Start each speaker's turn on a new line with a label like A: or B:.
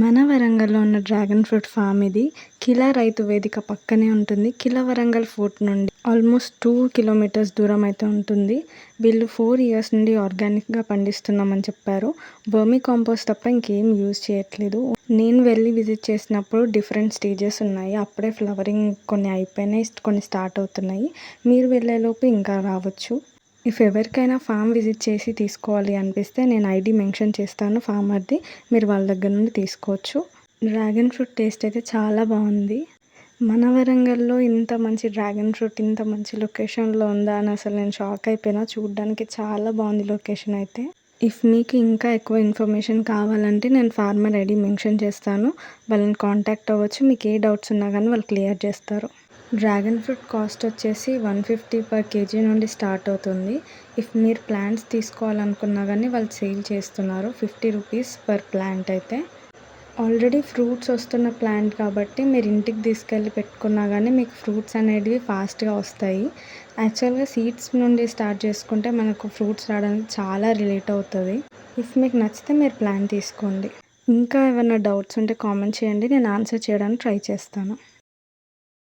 A: మన వరంగల్లో ఉన్న డ్రాగన్ ఫ్రూట్ ఫామ్ ఇది. కిలా రైతు వేదిక పక్కనే ఉంటుంది. కిలా వరంగల్ ఫోర్ట్ నుండి ఆల్మోస్ట్ టూ కిలోమీటర్స్ దూరం అయితే ఉంటుంది. వీళ్ళు ఫోర్ ఇయర్స్ నుండి ఆర్గానిక్గా పండిస్తున్నామని చెప్పారు. వర్మీ కాంపోస్ట్ తప్ప ఇంకేం యూజ్ చేయట్లేదు. నేను వెళ్ళి విజిట్ చేసినప్పుడు డిఫరెంట్ స్టేజెస్ ఉన్నాయి. అప్పుడే ఫ్లవరింగ్ కొన్ని అయిపోయినాయి కొన్ని స్టార్ట్ అవుతున్నాయి. మీరు వెళ్ళేలోపు ఇంకా రావచ్చు. ఇఫ్ ఎవరికైనా ఫామ్ విజిట్ చేసి తీసుకోవాలి అనిపిస్తే నేను ఐడి మెన్షన్ చేస్తాను ఫార్మర్ది మీరు వాళ్ళ దగ్గర నుండి తీసుకోవచ్చు. డ్రాగన్ ఫ్రూట్ టేస్ట్ అయితే చాలా బాగుంది. మన వరంగల్లో ఇంత మంచి డ్రాగన్ ఫ్రూట్ ఇంత మంచి లొకేషన్లో ఉందా అని అసలు నేను షాక్ అయిపోయినా. చూడడానికి చాలా బాగుంది లొకేషన్ అయితే. ఇఫ్ మీకు ఇంకా ఎక్కువ ఇన్ఫర్మేషన్ కావాలంటే నేను ఫార్మర్ ఐడి మెన్షన్ చేస్తాను. వాళ్ళని కాంటాక్ట్ అవ్వచ్చు. మీకు ఏ డౌట్స్ ఉన్నా కానీ వాళ్ళు క్లియర్ చేస్తారు. డ్రాగన్ ఫ్రూట్ కాస్ట్ వచ్చేసి వన్ ఫిఫ్టీ పర్ కేజీ నుండి స్టార్ట్ అవుతుంది. ఇఫ్ మీరు ప్లాంట్స్ తీసుకోవాలనుకున్నా కానీ వాళ్ళు సేల్ చేస్తున్నారు ఫిఫ్టీ రూపీస్ పర్ ప్లాంట్ అయితే. ఆల్రెడీ ఫ్రూట్స్ వస్తున్న ప్లాంట్ కాబట్టి మీరు ఇంటికి తీసుకెళ్ళి పెట్టుకున్నా కానీ మీకు ఫ్రూట్స్ అనేటివి ఫాస్ట్గా వస్తాయి. యాక్చువల్గా సీడ్స్ నుండి స్టార్ట్ చేసుకుంటే మనకు ఫ్రూట్స్ రావడానికి చాలా రిలేట్ అవుతుంది. ఇఫ్ మీకు నచ్చితే మీరు ప్లాన్ తీసుకోండి. ఇంకా ఏమైనా డౌట్స్ ఉంటే కామెంట్ చేయండి. నేను ఆన్సర్ చేయడానికి ట్రై చేస్తాను.